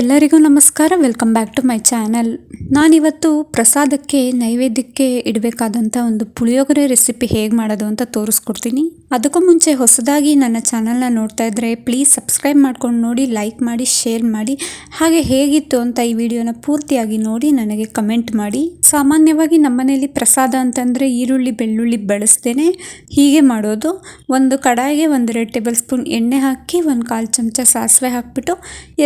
ಎಲ್ಲರಿಗೂ ನಮಸ್ಕಾರ. Welcome back to my channel ನಾನಿವತ್ತು ಪ್ರಸಾದಕ್ಕೆ, ನೈವೇದ್ಯಕ್ಕೆ ಇಡಬೇಕಾದಂಥ ಒಂದು ಪುಳಿಯೋಗರೆ ರೆಸಿಪಿ ಹೇಗೆ ಮಾಡೋದು ಅಂತ ತೋರಿಸ್ಕೊಡ್ತೀನಿ. ಅದಕ್ಕೂ ಮುಂಚೆ ಹೊಸದಾಗಿ ನನ್ನ ಚಾನಲ್ನ ನೋಡ್ತಾ ಇದ್ದರೆ ಪ್ಲೀಸ್ ಸಬ್ಸ್ಕ್ರೈಬ್ ಮಾಡ್ಕೊಂಡು ನೋಡಿ ಲೈಕ್ ಮಾಡಿ ಶೇರ್ ಮಾಡಿ. ಹಾಗೆ ಹೇಗಿತ್ತು ಅಂತ ಈ ವಿಡಿಯೋನ ಪೂರ್ತಿಯಾಗಿ ನೋಡಿ ನನಗೆ ಕಮೆಂಟ್ ಮಾಡಿ. ಸಾಮಾನ್ಯವಾಗಿ ನಮ್ಮನೇಲಿ ಪ್ರಸಾದ ಅಂತಂದರೆ ಈರುಳ್ಳಿ, ಬೆಳ್ಳುಳ್ಳಿ ಬಳಸ್ದೇನೆ ಹೀಗೆ ಮಾಡೋದು. ಒಂದು ಕಡಾಯಿಗೆ ಒಂದೆರಡು ಟೇಬಲ್ ಸ್ಪೂನ್ ಎಣ್ಣೆ ಹಾಕಿ, ಒಂದು ಕಾಲು ಚಮಚ ಸಾಸಿವೆ ಹಾಕಿಬಿಟ್ಟು,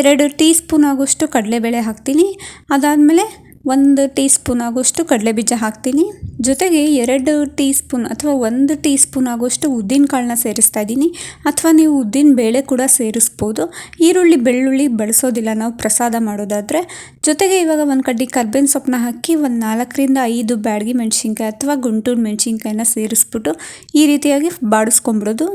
ಎರಡು ಟೀ ಸ್ಪೂನ್ ಆಗೋಷ್ಟು ಕಡಲೆಬೇಳೆ ಹಾಕ್ತೀನಿ. ಅದಾದಮೇಲೆ ಒಂದು ಟೀ ಸ್ಪೂನ್ ಆಗೋಷ್ಟು ಕಡಲೆಬೀಜ ಹಾಕ್ತೀನಿ. ಜೊತೆಗೆ ಎರಡು ಟೀ ಸ್ಪೂನ್ ಅಥವಾ ಒಂದು ಟೀ ಸ್ಪೂನ್ ಆಗೋಷ್ಟು ಉದ್ದಿನ ಕಾಳನ್ನ ಸೇರಿಸ್ತಾ ಇದ್ದೀನಿ. ಅಥವಾ ನೀವು ಉದ್ದಿನ ಬೇಳೆ ಕೂಡ ಸೇರಿಸ್ಬೋದು. ಈರುಳ್ಳಿ, ಬೆಳ್ಳುಳ್ಳಿ ಬಳಸೋದಿಲ್ಲ. ನಾವು ಪ್ರಸಾದ ಮಾಡೋದಾದರೆ. ಜೊತೆಗೆ ಇವಾಗ ಒಂದು ಕಡ್ಡಿ ಕರ್ಬೇವಿನ ಸೊಪ್ಪನ್ನ ಹಾಕಿ ಒಂದು ನಾಲ್ಕರಿಂದ ಐದು ಬ್ಯಾಡಗಿ ಮೆಣಸಿನ್ಕಾಯಿ ಅಥವಾ ಗುಂಟೂರು ಮೆಣಸಿನ್ಕಾಯಿನ ಸೇರಿಸ್ಬಿಟ್ಟು ಈ ರೀತಿಯಾಗಿ ಬಾಡಿಸ್ಕೊಂಬಿಡೋದು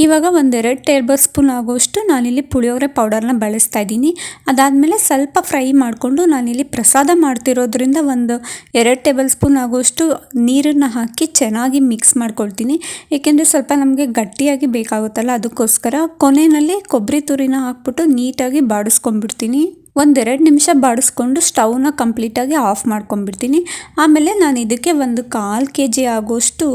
ಇವಾಗ ಒಂದೆರಡು ಟೇಬಲ್ ಸ್ಪೂನ್ ಆಗೋಷ್ಟು ನಾನಿಲ್ಲಿ ಪುಳಿಯೋಗರೆ ಪೌಡರ್ನ ಬಳಸ್ತಾ ಇದ್ದೀನಿ. ಅದಾದಮೇಲೆ ಸ್ವಲ್ಪ ಫ್ರೈ ಮಾಡಿಕೊಂಡು ನಾನಿಲ್ಲಿ ಪ್ರಸಾದ ಮಾಡ್ತಿರೋದ್ರಿಂದ ಒಂದು ಎರಡು ಟೇಬಲ್ ಸ್ಪೂನ್ ಆಗೋಷ್ಟು ನೀರನ್ನು ಹಾಕಿ ಚೆನ್ನಾಗಿ ಮಿಕ್ಸ್ ಮಾಡ್ಕೊಳ್ತೀನಿ. ಏಕೆಂದರೆ ಸ್ವಲ್ಪ ನಮಗೆ ಗಟ್ಟಿಯಾಗಿ ಬೇಕಾಗುತ್ತಲ್ಲ, ಅದಕ್ಕೋಸ್ಕರ ಕೊನೆಯಲ್ಲಿ ಕೊಬ್ಬರಿ ತುರಿನ ಹಾಕ್ಬಿಟ್ಟು ನೀಟಾಗಿ ಬಾಡಿಸ್ಕೊಂಡ್ಬಿಡ್ತೀನಿ. ಒಂದೆರಡು ನಿಮಿಷ ಬಾಡಿಸ್ಕೊಂಡು ಸ್ಟವ್ನ ಕಂಪ್ಲೀಟಾಗಿ ಆಫ್ ಮಾಡ್ಕೊಂಡ್ಬಿಡ್ತೀನಿ. ಆಮೇಲೆ ನಾನು ಇದಕ್ಕೆ ಒಂದು ಕಾಲು ಕೆ ಜಿ ಆಗೋಷ್ಟು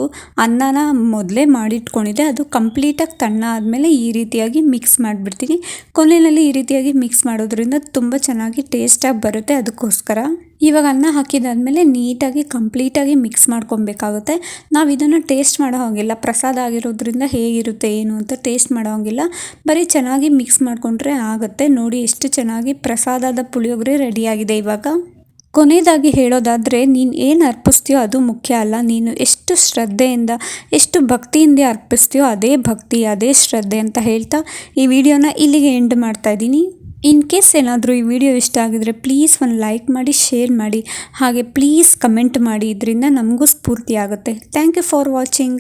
ಅನ್ನನ ಮೊದಲೇ ಮಾಡಿಟ್ಕೊಂಡಿದ್ದೆ. ಅದು ಕಂಪ್ಲೀಟಾಗಿ ತಣ್ಣ ಆದಮೇಲೆ ಈ ರೀತಿಯಾಗಿ ಮಿಕ್ಸ್ ಮಾಡಿಬಿಡ್ತೀನಿ. ಕೊನೆಯಲ್ಲಿ ಈ ರೀತಿಯಾಗಿ ಮಿಕ್ಸ್ ಮಾಡೋದ್ರಿಂದ ತುಂಬ ಚೆನ್ನಾಗಿ ಟೇಸ್ಟಾಗಿ ಬರುತ್ತೆ ಅದಕ್ಕೋಸ್ಕರ. ಇವಾಗ ಅನ್ನ ಹಾಕಿದಾದ್ಮೇಲೆ ನೀಟಾಗಿ, ಕಂಪ್ಲೀಟಾಗಿ ಮಿಕ್ಸ್ ಮಾಡ್ಕೊಬೇಕಾಗುತ್ತೆ. ನಾವು ಇದನ್ನು ಟೇಸ್ಟ್ ಮಾಡೋ ಹಾಗಿಲ್ಲ. ಪ್ರಸಾದ ಆಗಿರೋದ್ರಿಂದ ಹೇಗಿರುತ್ತೆ, ಏನು ಅಂತ ಟೇಸ್ಟ್ ಮಾಡೋ ಹಾಗಿಲ್ಲ. ಬರೀ ಚೆನ್ನಾಗಿ ಮಿಕ್ಸ್ ಮಾಡಿಕೊಂಡ್ರೆ ಆಗುತ್ತೆ. ನೋಡಿ ಎಷ್ಟು ಚೆನ್ನಾಗಿ ಪ್ರಸಾದದ ಪುಳಿಯೋಗರೆ ರೆಡಿಯಾಗಿದೆ ಇವಾಗ. ಕೊನೆಯದಾಗಿ ಹೇಳೋದಾದರೆ, ನೀನು ಏನು ಅರ್ಪಿಸ್ತೀಯೋ ಅದು ಮುಖ್ಯ ಅಲ್ಲ. ನೀನು ಎಷ್ಟು ಶ್ರದ್ಧೆಯಿಂದ, ಎಷ್ಟು ಭಕ್ತಿಯಿಂದ ಅರ್ಪಿಸ್ತೀಯೋ ಅದೇ ಭಕ್ತಿ, ಅದೇ ಶ್ರದ್ಧೆ ಅಂತ ಹೇಳ್ತಾ ಈ ವಿಡಿಯೋನ ಇಲ್ಲಿಗೆ ಎಂಡ್ ಮಾಡ್ತಾ ಇದ್ದೀನಿ. ಇನ್ ಕೇಸ್ ಏನಾದರೂ ಈ ವಿಡಿಯೋ ಇಷ್ಟ ಆಗಿದ್ರೆ ಪ್ಲೀಸ್ ಒಂದು ಲೈಕ್ ಮಾಡಿ, ಶೇರ್ ಮಾಡಿ. ಹಾಗೆ ಪ್ಲೀಸ್ ಕಮೆಂಟ್ ಮಾಡಿ. ಇದರಿಂದ ನಮಗೂ ಸ್ಫೂರ್ತಿ ಆಗುತ್ತೆ. Thank you for watching.